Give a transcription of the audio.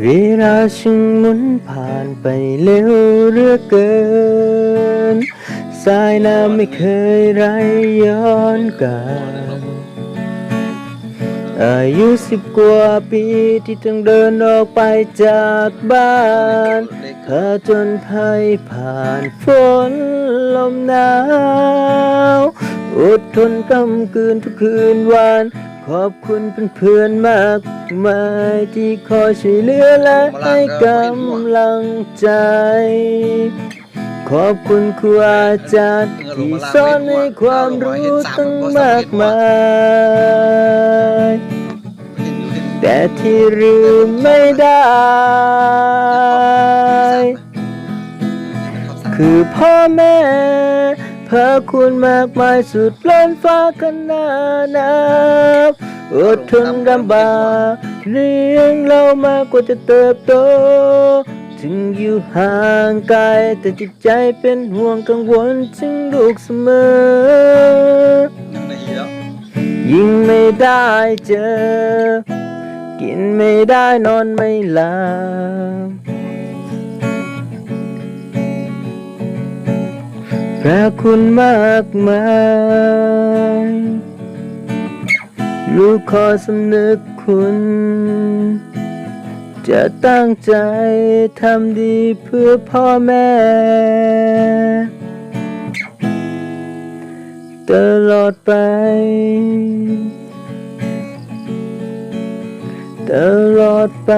เวลาช่างหมุนผ่านไปเร็วเหลือเกิน สายน้ำไม่เคยไรย้อนกลับอายุสิบกว่าปีที่ต้องเดินออกไปจากบ้านเธอจนภัยผ่านฝนลมหนาว อดทนกำกืนทุกคืนวัน ขอบคุณเพื่อนๆมากมายที่คอยช่วยเหลือและให้กำลังใจ ขอบคุณครูอาจารย์ที่สอนให้ความรู้ตั้งมากมาย แต่ที่ลืมไม่ได้ คือพ่อแม่ พระคุณมากมายสุดล้นฟ้าขนานับอดทนลำบากเลี้ยงเรามากกว่าจะเติบโต ถึงอยู่ห่างไกลแต่จิตใจเป็นห่วงกังวลถึงลูกเสมอ ยิ่งไม่ได้เจอ กินไม่ได้นอนไม่หลับ พระคุณมากมายลูกขอสำนึกคุณ จะตั้งใจทำดีเพื่อพ่อแม่ ตลอดไป ตลอดไป